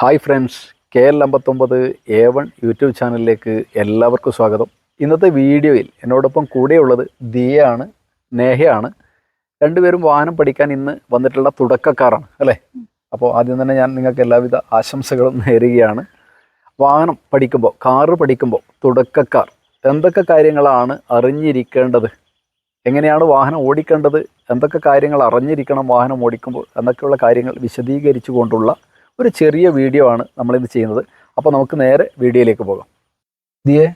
Hi friends K L അമ്പത്തൊമ്പത് A one YouTube ചാനലിലേക്ക് എല്ലാവർക്കും സ്വാഗതം. ഇന്നത്തെ വീഡിയോയിൽ എന്നോടൊപ്പം കൂടെയുള്ളത് ദിയയാണ് നേഹയാണ്. രണ്ടുപേരും വാഹനം പഠിക്കാൻ ഇന്ന് വന്നിട്ടുള്ള തുടക്കക്കാരാണ് അല്ലേ? അപ്പോൾ ആദ്യം തന്നെ ഞാൻ നിങ്ങൾക്ക് എല്ലാവിധ ആശംസകളും നേരുകയാണ്. വാഹനം പഠിക്കുമ്പോൾ കാറ് പഠിക്കുമ്പോൾ തുടക്കക്കാർ എന്തൊക്കെ കാര്യങ്ങളാണ് അറിഞ്ഞിരിക്കേണ്ടത്? എങ്ങനെയാണ് വാഹനം ഓടിക്കേണ്ടത്? എന്തൊക്കെ കാര്യങ്ങൾ അറിഞ്ഞിരിക്കണം വാഹനം ഓടിക്കുമ്പോൾ? എന്നൊക്കെയുള്ള കാര്യങ്ങൾ വിശദീകരിച്ചു കൊണ്ടുള്ള ഒരു ചെറിയ വീഡിയോ ആണ് നമ്മളിത് ചെയ്യുന്നത്. അപ്പോൾ നമുക്ക് നേരെ വീഡിയോയിലേക്ക് പോകാം. ദിയെ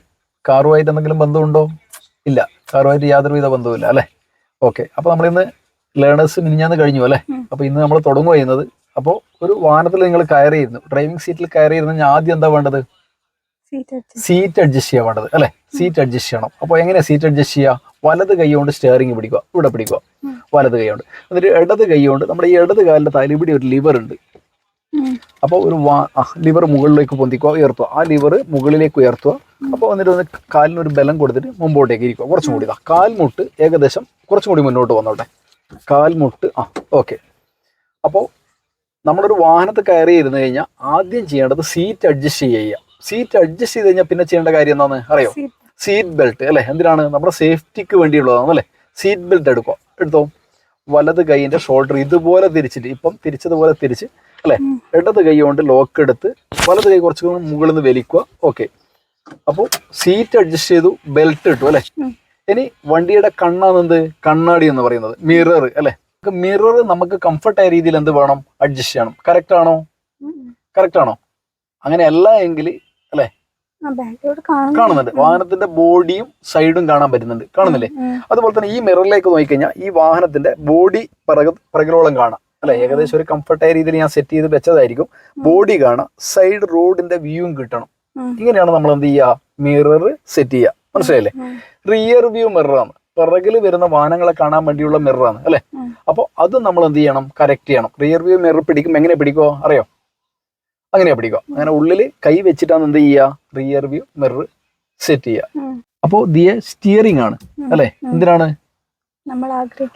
കാറുമായിട്ട് എന്തെങ്കിലും ബന്ധമുണ്ടോ? ഇല്ല കാറുമായിട്ട് യാതൊരുവിധ ബന്ധവുമില്ല അല്ലേ? ഓക്കെ അപ്പോൾ നമ്മളിന്ന് ലേണേഴ്സ് മിനിഞ്ഞാന്ന് കഴിഞ്ഞു അല്ലേ? അപ്പോൾ ഇന്ന് നമ്മൾ തുടങ്ങുക ചെയ്യുന്നത്. അപ്പോൾ ഒരു വാഹനത്തിൽ നിങ്ങൾ കയറിയിരുന്നു ഡ്രൈവിംഗ് സീറ്റിൽ കയറിയിരുന്ന ഞാൻ ആദ്യം എന്താ വേണ്ടത്? സീറ്റ് അഡ്ജസ്റ്റ് സീറ്റ് അഡ്ജസ്റ്റ് ചെയ്യാൻ വേണ്ടത് അല്ലേ? സീറ്റ് അഡ്ജസ്റ്റ് ചെയ്യണം. അപ്പോൾ എങ്ങനെയാ സീറ്റ് അഡ്ജസ്റ്റ് ചെയ്യുക വലത് കൈ കൊണ്ട് സ്റ്റിയറിംഗ് പിടിക്കുക ഇവിടെ പിടിക്കുക. വലത് കൈ കൊണ്ട്. എന്നിട്ട് ഇടത് കൈ കൊണ്ട് നമ്മുടെ ഈ ഇടത് കാലിന്റെ തലിപിടി ഒരു ലിവർ ഉണ്ട്. അപ്പോൾ ഒരു വാ ലിവർ മുകളിലേക്ക് പൊന്തിക്കുക ഉയർത്തുക. ആ ലിവർ മുകളിലേക്ക് ഉയർത്തുക. അപ്പോൾ എന്നിട്ട് ഒന്ന് കാലിന് ഒരു ബലം കൊടുത്തിട്ട് മുമ്പോട്ടേക്ക് ഇരിക്കുക. കുറച്ചും കൂടി ഇതാ കാൽമുട്ട് ഏകദേശം കുറച്ചും കൂടി മുന്നോട്ട് വന്നോട്ടെ. കാൽമുട്ട് ആ ഓക്കെ. അപ്പോൾ നമ്മളൊരു വാഹനത്ത് കയറി ഇരുന്ന് കഴിഞ്ഞാൽ ആദ്യം ചെയ്യേണ്ടത് സീറ്റ് അഡ്ജസ്റ്റ് ചെയ്യുക. സീറ്റ് അഡ്ജസ്റ്റ് ചെയ്ത് കഴിഞ്ഞാൽ പിന്നെ ചെയ്യേണ്ട കാര്യം എന്താണെന്ന് അറിയോ? സീറ്റ് ബെൽറ്റ് അല്ലേ? എന്തിനാണ്? നമ്മുടെ സേഫ്റ്റിക്ക് വേണ്ടിയുള്ളതാണ് അല്ലേ? സീറ്റ് ബെൽറ്റ് എടുക്കുക. എടുത്തോ? വലത് കൈയിന്റെ ഷോൾഡർ ഇതുപോലെ തിരിച്ചിട്ട് ഇപ്പം തിരിച്ചതുപോലെ തിരിച്ച് അല്ലേ. ഇടത് കൈ കൊണ്ട് ലോക്ക് എടുത്ത് വലത് കൈ കുറച്ച് മുകളിൽ നിന്ന് വലിക്കുക. ഓക്കെ അപ്പോൾ സീറ്റ് അഡ്ജസ്റ്റ് ചെയ്തു ബെൽറ്റ് ഇട്ടു അല്ലെ? ഇനി വണ്ടിയുടെ കണ്ണാണ് എന്ത്? കണ്ണാടി എന്ന് പറയുന്നത്. മിറർ അല്ലെ? മിറർ നമുക്ക് കംഫർട്ടായ രീതിയിൽ എന്ത് വേണം? അഡ്ജസ്റ്റ് ചെയ്യണം. കറക്റ്റ് ആണോ? കറക്റ്റ് ആണോ? അങ്ങനെ അല്ല എങ്കിൽ അല്ലെ? കാണുന്നുണ്ട്. വാഹനത്തിന്റെ ബോഡിയും സൈഡും കാണാൻ പറ്റുന്നുണ്ട്. കാണുന്നില്ലേ? അതുപോലെ തന്നെ ഈ മിററിലേക്ക് നോക്കിക്കഴിഞ്ഞാൽ ഈ വാഹനത്തിന്റെ ബോഡി പ്രകലോളം കാണാം. അല്ലെ ഏകദേശം ഒരു കംഫർട്ടായ രീതിയിൽ ഞാൻ സെറ്റ് ചെയ്ത് വെച്ചതായിരിക്കും. ബോഡി കാണാം സൈഡ് റോഡിന്റെ വ്യൂവും കിട്ടണം. ഇങ്ങനെയാണ് നമ്മൾ എന്ത് ചെയ്യുക? മിറർ സെറ്റ് ചെയ്യുക. മനസ്സിലായില്ലേ? റിയർ വ്യൂ മിററാണ് പിറകിൽ വരുന്ന വാഹനങ്ങളെ കാണാൻ വേണ്ടിയുള്ള മിററാണ് അല്ലെ? അപ്പൊ അപ്പോൾ അത് നമ്മൾ എന്ത് ചെയ്യണം? കറക്റ്റ് ചെയ്യണം. റിയർ വ്യൂ മിറർ പിടിക്കും എങ്ങനെ പിടിക്കോ അറിയോ? അങ്ങനെയാ പിടിക്കുക. അങ്ങനെ ഉള്ളിൽ കൈ വെച്ചിട്ടാണ് എന്ത് ചെയ്യുക? റിയർ വ്യൂ മിറർ സെറ്റ് ചെയ്യുക. അപ്പോ അപ്പോൾ ദിയ സ്റ്റിയറിംഗ് ആണ്. അല്ലെ? എന്തിനാണ്?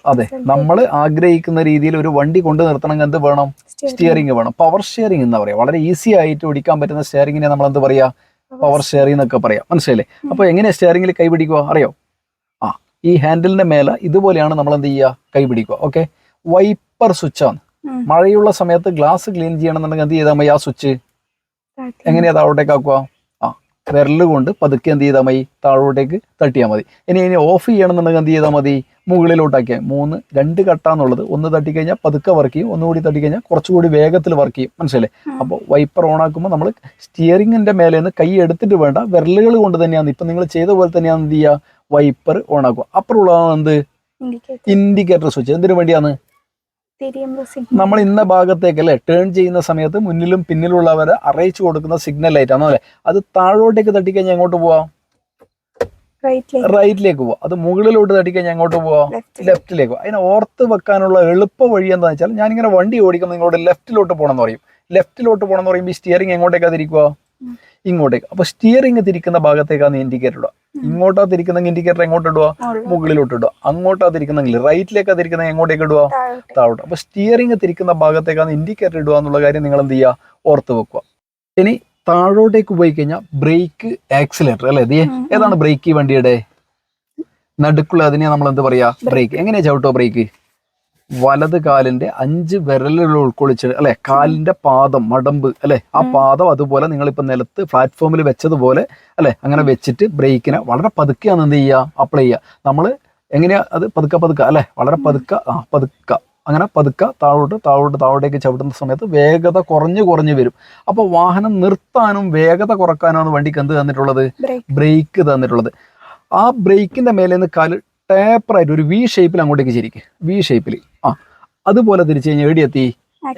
അതെ നമ്മൾ ആഗ്രഹിക്കുന്ന രീതിയിൽ ഒരു വണ്ടി കൊണ്ടു നിർത്തണമെങ്കിൽ എന്ത് വേണം. സ്റ്റിയറിംഗ് വേണം. പവർ സ്റ്റിയറിംഗ് എന്ന് പറയാം. വളരെ ഈസി ആയിട്ട് ഓടിക്കാൻ പറ്റുന്ന സ്റ്റിയറിംഗിനെ നമ്മൾ എന്ത് പറയാ? പവർ സ്റ്റിയറിംഗ് എന്നൊക്കെ പറയാം. മനസ്സിലല്ലേ. അപ്പൊ എങ്ങനെയാ സ്റ്റിയറിംഗിൽ കൈ പിടിക്കുക? അറിയോ? ആ ഈ ഹാൻഡിലിന്റെ മേലെ ഇതുപോലെയാണ് നമ്മൾ എന്ത് ചെയ്യുക? കൈ പിടിക്കുക. ഓക്കെ വൈപ്പർ സ്വിച്ച് ആണ്. മഴയുള്ള സമയത്ത് ഗ്ലാസ് ക്ലീൻ ചെയ്യണമെന്നുണ്ടെങ്കിൽ എന്ത് ചെയ്താൽ മതി ആ സ്വിച്ച്. എങ്ങനെയാ താഴോട്ടേക്ക് ആക്കുക? ആ വിരൽ കൊണ്ട് പതുക്കെ എന്ത് ചെയ്താൽ മതി? താഴോട്ടേക്ക് തട്ടിയാൽ മതി. ഇനി ഇനി ഓഫ് ചെയ്യണമെന്നുണ്ടെങ്കിൽ എന്ത് ചെയ്താൽ മതി? മുകളിലോട്ടാക്കിയാൽ മൂന്ന് രണ്ട് കട്ടാന്നുള്ളത് ഒന്ന് തട്ടിക്കഴിഞ്ഞാൽ പതുക്കെ വർക്ക് ചെയ്യും ഒന്നുകൂടി തട്ടിക്കഴിഞ്ഞാൽ കുറച്ചുകൂടി വേഗത്തിൽ വർക്ക് ചെയ്യും. മനസ്സിലെ. അപ്പോൾ വൈപ്പർ ഓൺ ആക്കുമ്പോൾ നമ്മൾ സ്റ്റിയറിംഗിന്റെ മേലെ നിന്ന് കൈ എടുത്തിട്ട് വേണ്ട വിരലുകൾ കൊണ്ട് തന്നെയാണ്. ഇപ്പം നിങ്ങൾ ചെയ്ത പോലെ തന്നെയാണ് എന്ത് ചെയ്യുക വൈപ്പർ ഓൺ ആക്കുക. അപ്പുറമുള്ളതാണ് എന്ത്? ഇൻഡിക്കേറ്റർ സ്വിച്ച് എന്തിനു വേണ്ടിയാണ്? നമ്മൾ ഇന്ന ഭാഗത്തേക്ക് അല്ലേ ടേൺ ചെയ്യുന്ന സമയത്ത് മുന്നിലും പിന്നിലുള്ളവരെ അറിയിച്ചു കൊടുക്കുന്ന സിഗ്നൽ ലൈറ്റ് ആണോ അല്ലേ? അത് താഴോട്ടേക്ക് തട്ടിക്കഴിഞ്ഞാൽ എങ്ങോട്ട് പോവാം. റൈറ്റിലേക്ക് പോവാം. അത് മുകളിലോട്ട് തട്ടിക്കഴിഞ്ഞാൽ എങ്ങോട്ട് പോവാം. ലെഫ്റ്റിലേക്ക് പോവാം. അതിനെ ഓർത്ത് വെക്കാനുള്ള എളുപ്പ വഴി എന്താണെന്ന് വെച്ചാൽ ഞാനിങ്ങനെ വണ്ടി ഓടിക്കുമ്പോൾ നിങ്ങളോട് ലെഫ്റ്റിലോട്ട് പോകണമെന്ന് പറയും. ലെഫ്റ്റിലോട്ട് പോകണം എന്ന് പറയുമ്പോൾ ഈ സ്റ്റിയറിംഗ് എങ്ങോട്ടേക്കാ തിരിക്കുക. ഇങ്ങോട്ടേക്ക്. അപ്പൊ സ്റ്റിയറിംഗ് തിരിക്കുന്ന ഭാഗത്തേക്കാണ് ഇൻഡിക്കേറ്റർ ഇടുക. ഇങ്ങോട്ടാ തിരിക്കുന്ന ഇൻഡിക്കേറ്റർ എങ്ങോട്ട് ഇടുക മുകളിലോട്ട്. ഇടുക അങ്ങോട്ടാ തിരിക്കുന്നെങ്കിൽ റൈറ്റിലേക്കാ തിരിക്കുന്ന എങ്ങോട്ടേക്ക് ഇടുക താഴോട്ട്. താഴോട്ട്. അപ്പൊ സ്റ്റിയറിംഗ് തിരിക്കുന്ന ഭാഗത്തേക്കാണ് ഇൻഡിക്കേറ്റർ ഇടുക എന്നുള്ള കാര്യം നിങ്ങൾ എന്ത് ചെയ്യുക? ഓർത്ത് വെക്കുക. ഇനി താഴോട്ടേക്ക് പോയി കഴിഞ്ഞാൽ ബ്രേക്ക് ആക്സിലേറ്റർ അല്ലേ. ഏതാണ് ബ്രേക്ക് ഈ വണ്ടിയുടെ? നടുക്കുള്ള അതിനെ നമ്മൾ എന്ത് പറയാ ബ്രേക്ക് എങ്ങനെയാ ചവിട്ടോ ബ്രേക്ക് വലത് കാലിന്റെ അഞ്ച് വിരലുകൾ ഉൾക്കൊള്ളിച്ച് അല്ലെ? കാലിന്റെ പാദം മടമ്പ് അല്ലെ? ആ പാദം അതുപോലെ നിങ്ങൾ നിങ്ങളിപ്പോ നിലത്ത് പ്ലാറ്റ്ഫോമിൽ വെച്ചതുപോലെ അല്ലെ? അങ്ങനെ വെച്ചിട്ട് ബ്രേക്കിനെ വളരെ പതുക്കെയാണ് എന്ത് ചെയ്യുക അപ്ലൈ ചെയ്യുക നമ്മൾ എങ്ങനെയാ അത് പതുക്ക പതുക്ക അല്ലെ? വളരെ പതുക്ക ആ പതുക്ക. അങ്ങനെ പതുക്കെ താഴോട്ട് താഴോട്ട് താഴോട്ടേക്ക് ചവിട്ടുന്ന സമയത്ത് വേഗത കുറഞ്ഞു കുറഞ്ഞു വരും. അപ്പോൾ വാഹനം നിർത്താനും വേഗത കുറക്കാനുമാണ് വണ്ടിക്ക് എന്ത് തന്നിട്ടുള്ളത്? ബ്രേക്ക് തന്നിട്ടുള്ളത്. ആ ബ്രേക്കിന്റെ മേലെ നിന്ന് കാൽ ടേപ്പറായിട്ട് ഒരു വി ഷേപ്പിൽ അങ്ങോട്ടേക്ക് ചിരിക്കും. വി ഷേപ്പിൽ ആ അതുപോലെ തിരിച്ചു കഴിഞ്ഞാൽ എവിടെയെത്തി.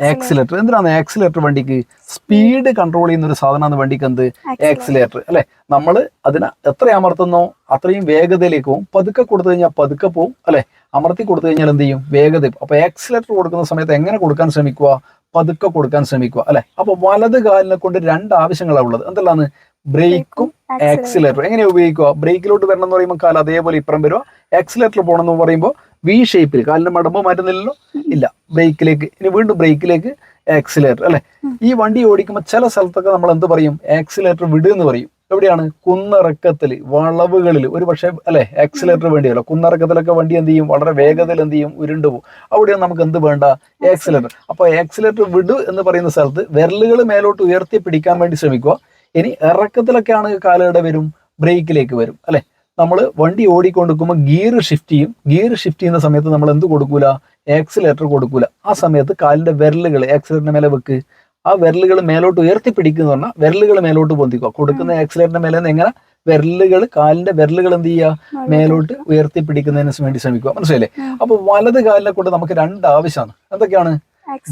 ആക്സിലേറ്റർ എന്തിനാണ് ആക്സിലേറ്റർ വണ്ടിക്ക്? സ്പീഡ് കൺട്രോൾ ചെയ്യുന്ന ഒരു സാധനമാണ് വണ്ടിക്ക് എന്ത്. ആക്സിലേറ്റർ അല്ലെ? നമ്മൾ അതിനെ എത്ര അമർത്തുന്നോ അത്രയും വേഗതയിലേക്ക് പോകും പതുക്കെ കൊടുത്തു കഴിഞ്ഞാൽ പതുക്കെ പോകും അല്ലെ? അമർത്തി കൊടുത്തു കഴിഞ്ഞാൽ എന്ത് ചെയ്യും? വേഗത. അപ്പൊ ആക്സിലേറ്റർ കൊടുക്കുന്ന സമയത്ത് എങ്ങനെ കൊടുക്കാൻ ശ്രമിക്കുക? പതുക്കെ കൊടുക്കാൻ ശ്രമിക്കുക അല്ലെ? അപ്പൊ വലത് കാലിനെ കൊണ്ട് രണ്ട് ആവശ്യങ്ങളാണ് ഉള്ളത്. എന്തെല്ലാന്ന്? ബ്രേക്കും. ആക്സിലേറ്റർ എങ്ങനെ ഉപയോഗിക്കുക? ബ്രേക്കിലോട്ട് വരണം എന്ന് പറയുമ്പോൾ കാല അതേപോലെ ഇപ്പുറം വരുക ആക്സിലേറ്റർ പോകണം എന്ന് പറയുമ്പോൾ വി ഷേപ്പിൽ കാലിന്റെ മടമ്പ് മാറ്റുന്നില്ലല്ലോ? ഇല്ല. ബ്രേക്കിലേക്ക്. ഇനി വീണ്ടും ബ്രേക്കിലേക്ക് ആക്സിലേറ്റർ അല്ലെ? ഈ വണ്ടി ഓടിക്കുമ്പോൾ ചില സ്ഥലത്തൊക്കെ നമ്മൾ എന്ത് പറയും? ആക്സിലേറ്റർ വിടുക എന്ന് പറയും. എവിടെയാണ്? കുന്നിറക്കത്തിൽ വളവുകളിൽ ഒരു പക്ഷേ അല്ലെ ആക്സിലേറ്റർ വേണ്ടിയല്ലോ. കുന്നിറക്കത്തിലൊക്കെ വണ്ടി എന്ത് ചെയ്യും? വളരെ വേഗതയിൽ എന്ത് ചെയ്യും? ഉരുണ്ടു പോകും അവിടെയാണ് നമുക്ക് എന്ത് വേണ്ട? ആക്സിലേറ്റർ അപ്പൊ ആക്സിലേറ്റർ വിടു എന്ന് പറയുന്ന സ്ഥലത്ത് വിരലുകൾ മേലോട്ട് ഉയർത്തി പിടിക്കാൻ വേണ്ടി ശ്രമിക്കുക. ഇനി ഇറക്കത്തിലൊക്കെയാണ് കാലയുടെ വരും? ബ്രേക്കിലേക്ക് വരും. അല്ലെ? നമ്മൾ വണ്ടി ഓടിക്കൊണ്ടിരിക്കുമ്പോൾ ഗിയർ ഷിഫ്റ്റ് ചെയ്യും. ഗിയർ ഷിഫ്റ്റ് ചെയ്യുന്ന സമയത്ത് നമ്മൾ എന്ത് കൊടുക്കൂല? ആക്സിലേറ്റർ കൊടുക്കൂല. ആ സമയത്ത് കാലിന്റെ വിരലുകൾ ആക്സിലേറ്ററിന്റെ മേലെ വെക്ക്. ആ വിരലുകൾ മേലോട്ട് ഉയർത്തി എന്ന് പറഞ്ഞാൽ വിരലുകൾ മേലോട്ട് പൊന്തിക്കുക. കൊടുക്കുന്ന ആക്സിലേറ്ററിന്റെ മേലെ നിന്ന് എങ്ങനെ? വിരലുകൾ കാലിന്റെ വിരലുകൾ എന്ത് ചെയ്യുക? മേലോട്ട് ഉയർത്തിപ്പിടിക്കുന്നതിന് വേണ്ടി ശ്രമിക്കുക. മനസ്സിലായില്ലേ? ഉം. അപ്പൊ വലത് കാലിനെ കൊണ്ട് നമുക്ക് രണ്ട് ആവശ്യമാണ്. എന്തൊക്കെയാണ്?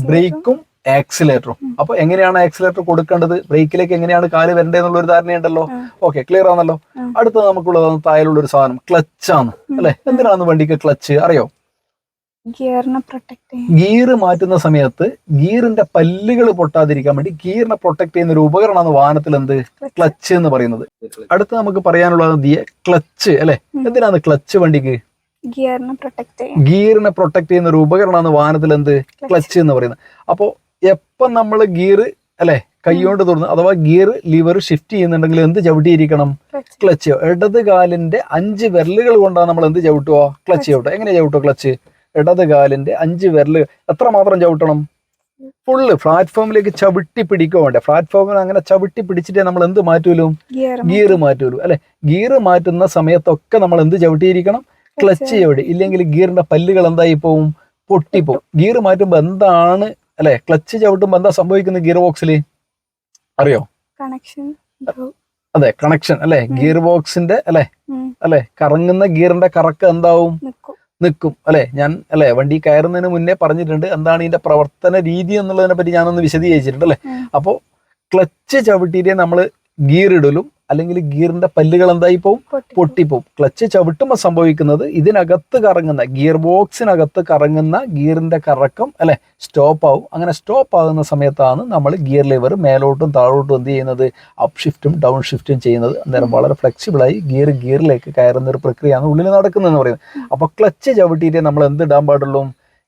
ബ്രേക്കും ആക്സിലേറ്ററും അപ്പൊ എങ്ങനെയാണ് ആക്സിലേറ്റർ കൊടുക്കേണ്ടത്? ബ്രേക്കിലേക്ക് എങ്ങനെയാണ് കാൽ വരേണ്ടത് എന്നുള്ള ഒരു ധാരണയുണ്ടല്ലോ. ഓക്കെ ക്ലിയർ ആണല്ലോ. അടുത്തത് നമുക്കുള്ളതാണ് താഴെയുള്ള ഒരു സാധനം ക്ലച്ച് ആണ്. അല്ലെ? എന്തിനാണ് വണ്ടിക്ക് ക്ലച്ച് അറിയോ? ഗിയർ മാറ്റുന്ന സമയത്ത് ഗിയറിന്റെ പല്ലുകൾ പൊട്ടാതിരിക്കാൻ വേണ്ടി ഗിയറിനെ പ്രൊട്ടക്ട് ചെയ്യുന്ന ഒരു ഉപകരണമാണ് വാഹനത്തിൽ എന്ത്? ക്ലച്ച് എന്ന് പറയുന്നത്. അടുത്ത നമുക്ക് പറയാനുള്ളത് ക്ലച്ച് അല്ലെ. എന്തിനാണ് ക്ലച്ച് വണ്ടിക്ക്? ഗിയറിനെ പ്രൊട്ടക്ട് ചെയ്യാൻ ഗിയറിനെ പ്രൊട്ടക്ട് ചെയ്യുന്ന ഒരു ഉപകരണമാണ് വാഹനത്തിൽ എന്ത്? ക്ലച്ച് എന്ന് പറയുന്നത്. അപ്പോൾ എപ്പം നമ്മൾ ഗിയർ അല്ലെ കൈകൊണ്ട് തുറന്ന് അഥവാ ഗിയർ ലിവർ ഷിഫ്റ്റ് ചെയ്യുന്നുണ്ടെങ്കിൽ എന്ത് ചവിട്ടിയിരിക്കണം. ക്ലച്ച് ഇടത് കാലിന്റെ അഞ്ച് വിരലുകൾ കൊണ്ടാണ് നമ്മൾ എന്ത് ചവിട്ടുക? ക്ലച്ച് ചവിട്ടുക. എങ്ങനെ ചവിട്ടുക ക്ലച്ച് ഇടത് കാലിന്റെ അഞ്ച് വിരൽ എത്ര മാത്രം ചവിട്ടണം? ഫുള്ള് പ്ലാറ്റ്ഫോമിലേക്ക് ചവിട്ടി പിടിക്കുക വേണ്ട. പ്ലാറ്റ്ഫോമിൽ അങ്ങനെ ചവിട്ടി പിടിച്ചിട്ടേ നമ്മൾ എന്ത് മാറ്റൂലും? ഗിയർ മാറ്റൂലൂ. അല്ലെ? ഗിയർ മാറ്റുന്ന സമയത്തൊക്കെ നമ്മൾ എന്ത് ചവിട്ടിയിരിക്കണം? ക്ലച്ച് ചവിടി. ഇല്ലെങ്കിൽ ഗിയറിന്റെ പല്ലുകൾ എന്തായി പോവും? പൊട്ടിപ്പോവും. ഗിയർ മാറ്റുമ്പോൾ എന്താണ്? അല്ലെ? ക്ലച്ച് ചവിട്ടുമ്പോൾ എന്താ സംഭവിക്കുന്നത് ഗിയർ ബോക്സിൽ അറിയോ? കണക്ഷൻ അതെ കണക്ഷൻ അല്ലെ. ഗിയർ ബോക്സിന്റെ അല്ലെ. അല്ലെ? കറങ്ങുന്ന ഗിയറിന്റെ കറക്കം എന്താവും? നിൽക്കും അല്ലെ? ഞാൻ അല്ലെ? വണ്ടി കയറുന്നതിന് മുന്നേ പറഞ്ഞിട്ടുണ്ട് എന്താണ് ഇതിന്റെ പ്രവർത്തന രീതി എന്നുള്ളതിനെ പറ്റി ഞാനൊന്ന് വിശദീകരിച്ചിട്ടുണ്ട് അല്ലെ? അപ്പോൾ അപ്പോ ക്ലച്ച് ചവിട്ടിയിട്ടേ നമ്മൾ ഗിയർ ഇടലും അല്ലെങ്കിൽ ഗിയറിന്റെ പല്ലുകൾ എന്തായി പോവും? പൊട്ടി പൊട്ടിപ്പോവും. ക്ലച്ച് ചവിട്ടുമ്പോൾ സംഭവിക്കുന്നത് ഇതിനകത്ത് കറങ്ങുന്ന ഗിയർ ബോക്സിനകത്ത് കറങ്ങുന്ന ഗിയറിന്റെ കറക്കം അല്ലെ സ്റ്റോപ്പ് ആവും. അങ്ങനെ സ്റ്റോപ്പ് ആകുന്ന സമയത്താണ് നമ്മൾ ഗിയർ ലിവർ മേലോട്ടും താഴോട്ടും എന്ത് ചെയ്യുന്നത്? അപ്പ് ഷിഫ്റ്റും ഡൗൺ ഷിഫ്റ്റും ചെയ്യുന്നത്. അന്നേരം വളരെ ഫ്ലെക്സിബിളായി ഗിയർ ഗിയറിലേക്ക് കയറുന്ന ഒരു പ്രക്രിയയാണ് ഉള്ളിൽ നടക്കുന്നതെന്ന് പറയുന്നത്. അപ്പൊ ക്ലച്ച് ചവിട്ടിയിട്ട് നമ്മൾ എന്ത് ഇടാൻ പാടുള്ളൂ?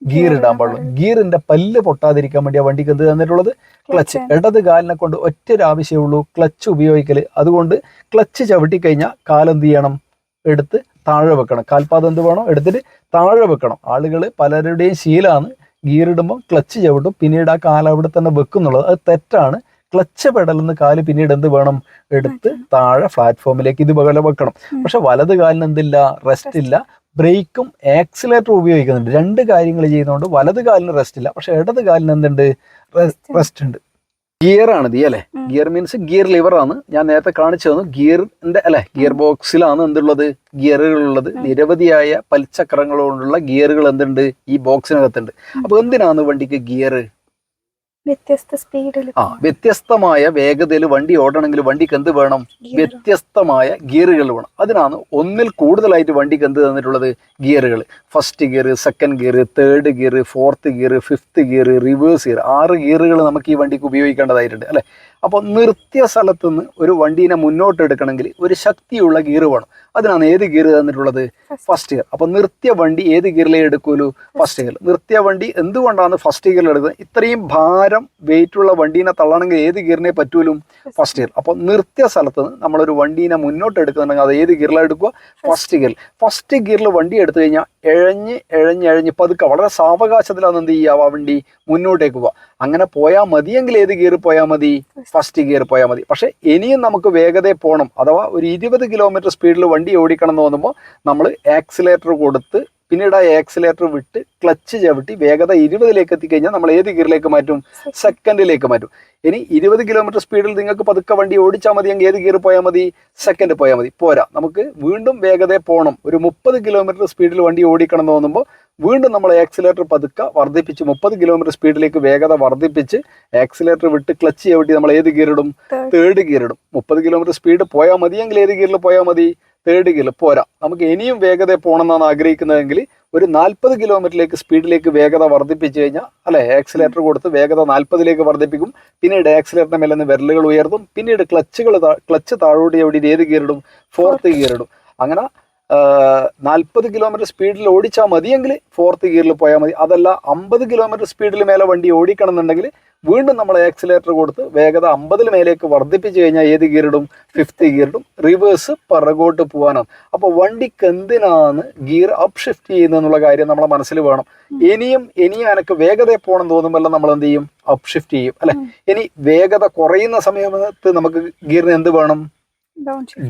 ഗിയർ ഇടാൻ പാടുള്ളൂ. ഗിയറിന്റെ പല്ല് പൊട്ടാതിരിക്കാൻ വേണ്ടി ആ വണ്ടിക്ക് എന്ത് തന്നിട്ടുള്ളത് ക്ലച്ച്. ഇടത് കാലിനെ കൊണ്ട് ഒറ്റ ഒരു ആവശ്യമേ ഉള്ളൂ. ക്ലച്ച് ഉപയോഗിക്കൽ അതുകൊണ്ട് ക്ലച്ച് ചവിട്ടി കഴിഞ്ഞാൽ കാലെന്ത് ചെയ്യണം? എടുത്ത് താഴെ വെക്കണം. കാൽപാദം എന്ത് വേണം എടുത്തിട്ട് താഴെ വെക്കണം. ആളുകൾ പലരുടെയും ശീലമാണ് ഗിയർ ഇടുമ്പോൾ ക്ലച്ച് ചവിട്ടും. പിന്നീട് ആ കാല അവിടെ തന്നെ വെക്കുന്നുള്ളത്. അത് തെറ്റാണ്. ക്ലച്ച് പെടലെന്ന് കാൽ പിന്നീട് എന്ത് വേണം? എടുത്ത് താഴെ പ്ലാറ്റ്ഫോമിലേക്ക് ഇതുപോലെ വെക്കണം. പക്ഷെ വലത് കാലിന് എന്തില്ല? റെസ്റ്റ് ഇല്ല. ബ്രേക്കും ആക്സിലേറ്ററും ഉപയോഗിക്കുന്നുണ്ട്. രണ്ട് കാര്യങ്ങൾ ചെയ്യുന്നതുകൊണ്ട് വലത് കാലിന് റെസ്റ്റ് ഇല്ല. പക്ഷെ ഇടത് കാലിന് എന്തുണ്ട്? റെസ്റ്റ് ഉണ്ട്. ഗിയർ ആണ് ഇത് അല്ലെ? ഗിയർ മീൻസ് ഗിയർ ലിവർ ആണ്. ഞാൻ നേരത്തെ കാണിച്ചു തന്നു. ഗിയറിന്റെ അല്ലെ? ഗിയർ ബോക്സിലാണ് എന്തുള്ളത്? ഗിയറുകൾ ഉള്ളത്. നിരവധിയായ പൽചക്രങ്ങൾ കൊണ്ടുള്ള ഗിയറുകൾ എന്തുണ്ട്? ഈ ബോക്സിനകത്തുണ്ട് അപ്പൊ എന്തിനാണ് വണ്ടിക്ക് ഗിയർ വ്യത്യസ്ത സ്പീഡിൽ ആ വ്യത്യസ്തമായ വേഗതയിൽ വണ്ടി ഓടണമെങ്കിൽ വണ്ടിക്ക് എന്ത് വേണം? വ്യത്യസ്തമായ ഗിയറുകൾ വേണം. അതിനാണ് ഒന്നിൽ കൂടുതലായിട്ട് വണ്ടിക്ക് എന്ത് തന്നിട്ടുള്ളത്? ഗിയറുകൾ first gear second gear third gear fourth gear fifth gear reverse gear ആറ് ഗിയറുകൾ നമുക്ക് ഈ വണ്ടിക്ക് ഉപയോഗിക്കേണ്ടതായിട്ടുണ്ട് അല്ലെ? അപ്പോൾ നിർത്തിയ സ്ഥലത്തുനിന്ന് ഒരു വണ്ടീനെ മുന്നോട്ട് എടുക്കണമെങ്കിൽ ഒരു ശക്തിയുള്ള ഗിയർ വേണം. അതിനാണ് ഏത് ഗിയർ തന്നിട്ടുള്ളത്? ഫസ്റ്റ് ഗിയർ അപ്പോൾ നിർത്തിയ വണ്ടി ഏത് ഗിയറിലേ എടുക്കൂലൂ ഫസ്റ്റ് ഗിയർ നിർത്തിയ വണ്ടി എന്തുകൊണ്ടാണ് ഫസ്റ്റ് ഗിയറിൽ എടുക്കുന്നത്? ഇത്രയും ഭാരം വെയിറ്റ് ഉള്ള വണ്ടീനെ തള്ളണമെങ്കിൽ ഏത് ഗിയറിനെ പറ്റൂലും ഫസ്റ്റ് ഗിയർ അപ്പോൾ നിർത്തിയ സ്ഥലത്ത് നിന്ന് നമ്മളൊരു വണ്ടീനെ മുന്നോട്ട് എടുക്കുന്നുണ്ടെങ്കിൽ അത് ഏത് ഗിയറിലാണ് എടുക്കുക? ഫസ്റ്റ് ഗിയർ ഫസ്റ്റ് ഗിയറിൽ വണ്ടി എടുത്തു കഴിഞ്ഞാൽ എഴഞ്ഞ് എഴഞ്ഞ് എഴഞ്ഞ്. പതുക്കെ വളരെ സാവകാശത്തിലാണ് എന്ത് ചെയ്യുക വണ്ടി മുന്നോട്ടേക്ക് പോവുക അങ്ങനെ പോയാൽ മതിയെങ്കിൽ ഏത് ഗിയർ പോയാൽ മതി? ഫസ്റ്റ് ഗിയർ പോയാൽ മതി. പക്ഷേ ഇനിയും നമുക്ക് വേഗതയിൽ പോകണം. അഥവാ ഒരു ഇരുപത് കിലോമീറ്റർ സ്പീഡിൽ വണ്ടി ഓടിക്കണം എന്ന് തോന്നുമ്പോൾ നമ്മൾ ആക്സിലേറ്റർ കൊടുത്ത് പിന്നീട് ആ ആക്സിലേറ്റർ വിട്ട് ക്ലച്ച് ചവിട്ടി വേഗത ഇരുപതിലേക്ക് എത്തിക്കഴിഞ്ഞാൽ നമ്മൾ ഏത് ഗിയറിലേക്ക് മാറ്റും? സെക്കൻഡിലേക്ക് മാറ്റും. ഇനി ഇരുപത് കിലോമീറ്റർ സ്പീഡിൽ നിങ്ങൾക്ക് പതുക്കെ വണ്ടി ഓടിച്ചാൽ മതിയെങ്കിൽ ഏത് ഗിയർ പോയാൽ മതി? സെക്കൻഡ് പോയാൽ മതി. പോരാ. നമുക്ക് വീണ്ടും വേഗത പോകണം ഒരു മുപ്പത് കിലോമീറ്റർ സ്പീഡിൽ വണ്ടി ഓടിക്കണം എന്ന് തോന്നുമ്പോൾ വീണ്ടും നമ്മൾ ആക്സിലേറ്റർ പതുക്കെ വർദ്ധിപ്പിച്ച് മുപ്പത് കിലോമീറ്റർ സ്പീഡിലേക്ക് വേഗത വർദ്ധിപ്പിച്ച് ആക്സിലേറ്റർ വിട്ട് ക്ലച്ച് ചവിട്ടി നമ്മൾ ഏത് ഗിയർ ഇടും? തേർഡ് ഗിയർ ഇടും. മുപ്പത് കിലോമീറ്റർ സ്പീഡ് പോയാൽ മതിയെങ്കിൽ ഏത് ഗിയറിൽ പോയാൽ മതി? തേർഡ് ഗിയറിൽ പോരാ. നമുക്ക് ഇനിയും വേഗത പോകണമെന്നാണ് ആഗ്രഹിക്കുന്നതെങ്കിൽ ഒരു നാൽപ്പത് കിലോമീറ്ററിലേക്ക് സ്പീഡിലേക്ക് വേഗത വർദ്ധിപ്പിച്ചു കഴിഞ്ഞാൽ അല്ലെ? ആക്സിലേറ്റർ കൊടുത്ത് വേഗത നാൽപ്പതിലേക്ക് വർദ്ധിപ്പിക്കും. പിന്നീട് ആക്സിലേറ്ററിന്റെ മേലെ നിന്ന് വിരലുകൾ ഉയർത്തും. പിന്നീട് ക്ലച്ചുകൾ ക്ലച്ച് താഴോട്ട് എവിടെ ഏത് ഗിയർ ഇടും? ഫോർത്ത് ഗിയർ ഇടും. അങ്ങനെ നാൽപ്പത് കിലോമീറ്റർ സ്പീഡിൽ ഓടിച്ചാൽ മതിയെങ്കിൽ ഫോർത്ത് ഗിയറിൽ പോയാൽ മതി. അതല്ല അമ്പത് കിലോമീറ്റർ സ്പീഡിൽ മേലെ വണ്ടി ഓടിക്കണം എന്നുണ്ടെങ്കിൽ വീണ്ടും നമ്മൾ ആക്സിലേറ്റർ കൊടുത്ത് വേഗത അമ്പതിൽ മേലേക്ക് വർദ്ധിപ്പിച്ച് കഴിഞ്ഞാൽ ഏത് ഗിയറിടും ഫിഫ്ത്ത് ഗിയറിടും റിവേഴ്സ് പിറകോട്ട് പോകാനാണ് അപ്പോൾ വണ്ടിക്ക് എന്തിനാണ് ഗിയർ അപ് ഷിഫ്റ്റ് ചെയ്യുന്നത് എന്നുള്ള കാര്യം നമ്മളെ മനസ്സിൽ വേണം. ഇനിയും ഇനിയും എനിക്ക് വേഗത പോകണം തോന്നുമ്പോൾ നമ്മൾ എന്ത് ചെയ്യും? അപ് ഷിഫ്റ്റ് ചെയ്യും അല്ലെ? ഇനി വേഗത കുറയുന്ന സമയത്ത് നമുക്ക് ഗിയറിന് എന്ത് വേണം?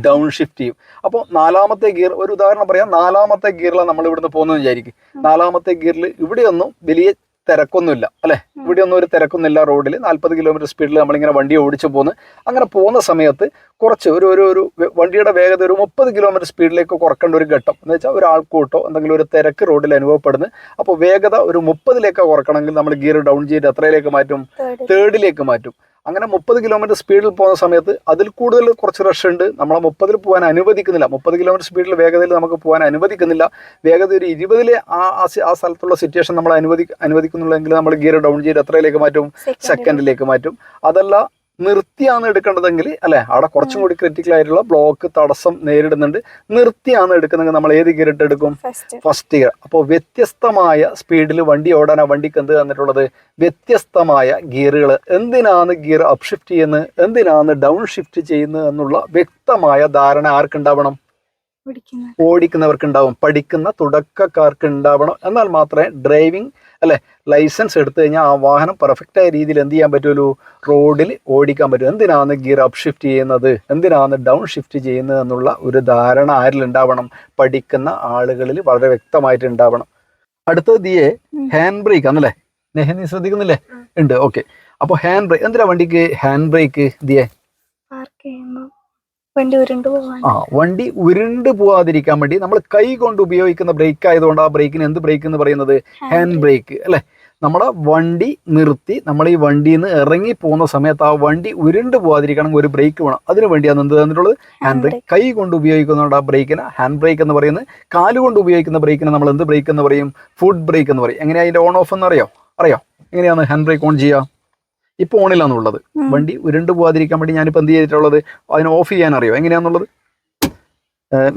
ഡൗൺ ഷിഫ്റ്റ് ചെയ്യും. അപ്പോൾ നാലാമത്തെ ഗിയർ ഒരു ഉദാഹരണം പറയാം. നാലാമത്തെ ഗിയറിലാണ് നമ്മൾ ഇവിടുന്ന് പോകുന്നത് വിചാരിക്കും. നാലാമത്തെ ഗിയറിൽ ഇവിടെയൊന്നും വലിയ തിരക്കൊന്നുമില്ല അല്ലെ? ഇവിടെയൊന്നും ഒരു തിരക്കൊന്നുമില്ല റോഡിൽ നാൽപ്പത് കിലോമീറ്റർ സ്പീഡിൽ നമ്മളിങ്ങനെ വണ്ടി ഓടിച്ചു പോകുന്നു. അങ്ങനെ പോകുന്ന സമയത്ത് കുറച്ച് ഒരു ഒരു ഒരു വണ്ടിയുടെ വേഗത ഒരു മുപ്പത് കിലോമീറ്റർ സ്പീഡിലേക്ക് കുറക്കേണ്ട ഒരു ഘട്ടം. എന്ന് വെച്ചാൽ ഒരു ആൾക്കൂട്ടോ എന്തെങ്കിലും ഒരു തിരക്ക് റോഡിൽ അനുഭവപ്പെടുന്നു. അപ്പോൾ വേഗത ഒരു മുപ്പതിലേക്ക് കുറക്കണമെങ്കിൽ നമ്മൾ ഗിയർ ഡൗൺ ചെയ്ത് എത്രയിലേക്ക് മാറ്റും. തേർഡ് തേർഡിലേക്ക് മാറ്റും. അങ്ങനെ മുപ്പത് കിലോമീറ്റർ സ്പീഡിൽ പോകുന്ന സമയത്ത് അതിൽ കൂടുതൽ കുറച്ച് റഷ് ഉണ്ട്. നമ്മളെ മുപ്പതിൽ പോകാൻ അനുവദിക്കുന്നില്ല. മുപ്പത് കിലോമീറ്റർ സ്പീഡിൽ വേഗതയിൽ നമുക്ക് പോകാൻ അനുവദിക്കുന്നില്ല. വേഗത ഒരു ഇരുപതിലെ ആ ആ സ്ഥലത്തുള്ള സിറ്റുവേഷൻ നമ്മൾ അനുവദി അനുവദിക്കുന്നുള്ളെങ്കിൽ നമ്മൾ ഗിയർ ഡൗൺ ചെയ്ത് എത്രയിലേക്ക് മാറ്റും? സെക്കൻഡിലേക്ക് മാറ്റും. അതല്ല നിർത്തിയാണ് എടുക്കേണ്ടതെങ്കിൽ അല്ലെ? അവിടെ കുറച്ചും കൂടി ക്രിറ്റിക്കൽ ആയിട്ടുള്ള ബ്ലോക്ക് തടസ്സം നേരിടുന്നുണ്ട്. നിർത്തിയാണ് എടുക്കുന്നെങ്കിൽ നമ്മൾ ഏത് ഗിയർ ഇട്ട് എടുക്കും? ഫസ്റ്റ് ഗിയർ അപ്പോൾ വ്യത്യസ്തമായ സ്പീഡിൽ വണ്ടി ഓടാനാ വണ്ടിക്ക് എന്ത് തന്നിട്ടുള്ളത്? വ്യത്യസ്തമായ ഗിയറുകൾ എന്തിനാണ് ഗിയർ അപ്ഷിഫ്റ്റ് ചെയ്യുന്നത്? എന്തിനാണ് ഡൗൺ ഷിഫ്റ്റ് ചെയ്യുന്നത് എന്നുള്ള വ്യക്തമായ ധാരണ ആർക്കുണ്ടാവണം? ഓടിക്കുന്നവർക്കുണ്ടാവും. ഓടിക്കുന്നവർക്ക് ഉണ്ടാവും പഠിക്കുന്ന തുടക്കക്കാർക്ക് ഉണ്ടാവണം എന്നാൽ മാത്രമേ ഡ്രൈവിംഗ് അല്ലെ? ലൈസൻസ് എടുത്തു കഴിഞ്ഞാൽ ആ വാഹനം പെർഫെക്റ്റായ രീതിയിൽ എന്ത് ചെയ്യാൻ പറ്റുമല്ലോ റോഡിൽ ഓടിക്കാൻ പറ്റും. എന്തിനാണ് ഗിയർ അപ്പ് ഷിഫ്റ്റ് ചെയ്യുന്നത്? എന്തിനാണ് ഡൗൺ ഷിഫ്റ്റ് ചെയ്യുന്നത് എന്നുള്ള ഒരു ധാരണ ആരിൽ ഉണ്ടാവണം? പഠിക്കുന്ന ആളുകളിൽ വളരെ വ്യക്തമായിട്ട് ഉണ്ടാവണം. അടുത്തത് ദിയെ ഹാൻഡ് ബ്രേക്ക് ആണല്ലേ? നെഹ നീ ശ്രദ്ധിക്കുന്നില്ലേ? ഉണ്ട്. ഓക്കെ അപ്പോൾ ഹാൻഡ് ബ്രേക്ക് എന്തിനാ വണ്ടിക്ക് ഹാൻഡ് ബ്രേക്ക് ദിയെ പാർക്ക് ചെയ്യുമ്പോൾ വണ്ടി ഉരുണ്ടു പോവാൻ ആ വണ്ടി ഉരുണ്ട് പോവാതിരിക്കാൻ വേണ്ടി നമ്മൾ കൈ കൊണ്ട് ഉപയോഗിക്കുന്ന ബ്രേക്ക് ആയതുകൊണ്ട് ആ ബ്രേക്കിന് എന്ത് ബ്രേക്ക് എന്ന് പറയുന്നത്? ഹാൻഡ് ബ്രേക്ക് അല്ലെ? നമ്മുടെ വണ്ടി നിർത്തി നമ്മൾ ഈ വണ്ടിയിൽ നിന്ന് ഇറങ്ങി പോകുന്ന സമയത്ത് ആ വണ്ടി ഉരുണ്ട് പോകാതിരിക്കണമെങ്കിൽ ഒരു ബ്രേക്ക് വേണം. അതിനു വേണ്ടിയാണ് എന്ത് തന്നിട്ടുള്ളത്? ഹാൻഡ് ബ്രേക്ക് കൈ കൊണ്ട് ഉപയോഗിക്കുന്നതുകൊണ്ട് ആ ബ്രേക്കിന് ഹാൻഡ് ബ്രേക്ക് എന്ന് പറയുന്നത്. കാലുകൊണ്ട് ഉപയോഗിക്കുന്ന ബ്രേക്കിന് നമ്മൾ എന്ത് ബ്രേക്ക് എന്ന് പറയും? ഫുഡ് ബ്രേക്ക് എന്ന് പറയും. എങ്ങനെയാ അതിന്റെ ഓൺ ഓഫ് എന്ന് അറിയോ? അറിയോ എങ്ങനെയാണ് ഹാൻഡ് ബ്രേക്ക് ഓൺ ചെയ്യുക ഇപ്പോൾ ഓണിലാണുള്ളത് വണ്ടി ഉരുണ്ട് പോകാതിരിക്കാൻ വേണ്ടി ഞാനിപ്പോൾ എന്ത് ചെയ്തിട്ടുള്ളത്? അതിനെ ഓഫ് ചെയ്യാൻ അറിയോ എങ്ങനെയാണെന്നുള്ളത്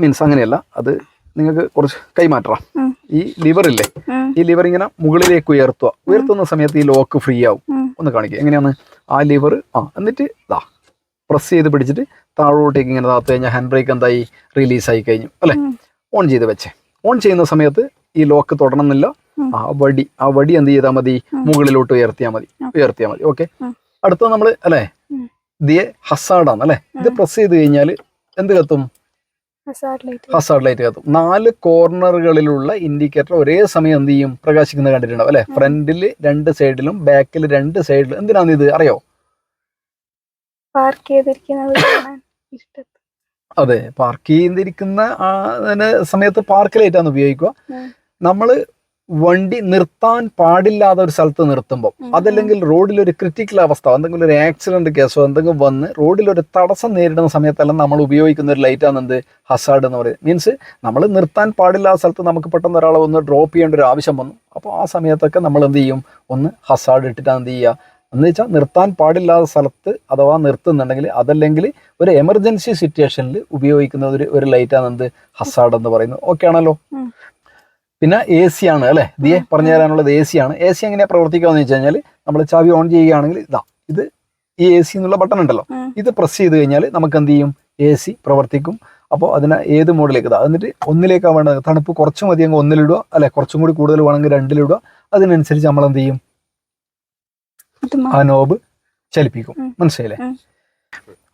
മീൻസ് അങ്ങനെയല്ല. അത് നിങ്ങൾക്ക് കുറച്ച് കൈമാറ്റാം ഉം. ഈ ലിവർ ഇല്ലേ? ഈ ലിവർ ഇങ്ങനെ മുകളിലേക്ക് ഉയർത്തുക. ഉയർത്തുന്ന സമയത്ത് ഈ ലോക്ക് ഫ്രീ ആവും. ഒന്ന് കാണിക്കുക എങ്ങനെയാണ്? ആ ലിവർ ആ എന്നിട്ട് ഇതാ പ്രസ് ചെയ്ത് പിടിച്ചിട്ട് താഴോട്ടേക്ക് ഇങ്ങനെ താത്തു കഴിഞ്ഞാൽ ഹാൻഡ് ബ്രേക്ക് എന്തായി? റിലീസ് ആയി കഴിഞ്ഞു. അല്ലേ? ഓൺ ചെയ്ത് വെച്ചേ. ഓൺ ചെയ്യുന്ന സമയത്ത് ഈ ലോക്ക് തൊടണമെന്നില്ല. ആ വടി ആ വടി എന്ത് ചെയ്താൽ മതി? മുകളിലോട്ട് ഉയർത്തിയാൽ മതി. ഉയർത്തിയാൽ മതി. ഓക്കെ. അടുത്ത നമ്മൾ അല്ലേ. ദിയെ ഹസാഡാണ് അല്ലേ? ഇത്. പ്രസ് ചെയ്ത് കഴിഞ്ഞാൽ എന്ത് കത്തും? ഹസാർഡ് ലൈറ്റ് കത്തും. നാല് കോർണറുകളിലുള്ള ഇൻഡിക്കേറ്റർ ഒരേ സമയം എന്ത് ചെയ്യും? പ്രകാശിക്കുന്നത് കണ്ടിട്ടുണ്ടാവും അല്ലെ? ഫ്രണ്ടിൽ രണ്ട് സൈഡിലും ബാക്കിൽ രണ്ട് സൈഡിലും എന്തിനാണ് ഇത്? അറിയോ? പാർക്ക് ചെയ്തിരിക്കുന്നത് അതെ പാർക്ക് ചെയ്തിരിക്കുന്ന സമയത്ത് പാർക്ക് ലൈറ്റാണ് ഉപയോഗിക്കുക. നമ്മൾ നമ്മൾ വണ്ടി നിർത്താൻ പാടില്ലാത്ത ഒരു സ്ഥലത്ത് നിർത്തുമ്പോൾ അതല്ലെങ്കിൽ റോഡിൽ ഒരു ക്രിട്ടിക്കൽ അവസ്ഥ എന്തെങ്കിലും ഒരു ആക്സിഡന്റ് കേസോ എന്തെങ്കിലും വന്ന് റോഡിൽ ഒരു തടസ്സം നേരിടുന്ന സമയത്തെല്ലാം നമ്മൾ ഉപയോഗിക്കുന്ന ഒരു ലൈറ്റാണ് എന്ത് ഹസാർഡ് എന്ന് പറയുന്നത് മീൻസ് നമ്മൾ നിർത്താൻ പാടില്ലാത്ത സ്ഥലത്ത് നമുക്ക് പെട്ടെന്ന് ഒരാളെ ഒന്ന് ഡ്രോപ്പ് ചെയ്യേണ്ട ഒരു ആവശ്യം വന്നു. അപ്പോൾ ആ സമയത്തൊക്കെ നമ്മൾ എന്ത് ചെയ്യും? ഒന്ന് ഹസാർഡ് ഇട്ടിട്ടാണ് എന്ത് ചെയ്യുക? എന്ന് വെച്ചാൽ നിർത്താൻ പാടില്ലാത്ത സ്ഥലത്ത് അഥവാ നിർത്തുന്നുണ്ടെങ്കിൽ അതല്ലെങ്കിൽ ഒരു എമർജൻസി സിറ്റുവേഷനിൽ ഉപയോഗിക്കുന്ന ഒരു ഒരു ലൈറ്റാണ് എന്ത് ഹസാർഡ് എന്ന് പറയുന്നത്. ഓക്കെ ആണല്ലോ. പിന്നെ എ സി ആണ് അല്ലേ? ദിയെ പറഞ്ഞു തരാനുള്ളത് എ സി ആണ്. എ സി എങ്ങനെയാ പ്രവർത്തിക്കാന്ന് വെച്ച് കഴിഞ്ഞാൽ നമ്മൾ ചാവി ഓൺ ചെയ്യുകയാണെങ്കിൽ ഇതാ ഇത് ഈ എ സി എന്നുള്ള ബട്ടൺ ഉണ്ടല്ലോ. ഇത് പ്രസ് ചെയ്ത് കഴിഞ്ഞാൽ നമുക്ക് എന്ത് ചെയ്യും? എ സി പ്രവർത്തിക്കും. അപ്പോൾ അതിനെ ഏത് മോഡിലേക്ക് ഇതാ എന്നിട്ട് ഒന്നിലേക്കാണ് വേണ്ടത്. തണുപ്പ് കുറച്ച് മതി അങ്ങ് ഒന്നിലിടുക. അല്ലെ കുറച്ചും കൂടി കൂടുതൽ വേണമെങ്കിൽ രണ്ടിലിടുക. അതിനനുസരിച്ച് നമ്മൾ എന്ത് ചെയ്യും? ആ നോബ് ചലിപ്പിക്കും. മനസ്സിലായില്ലേ.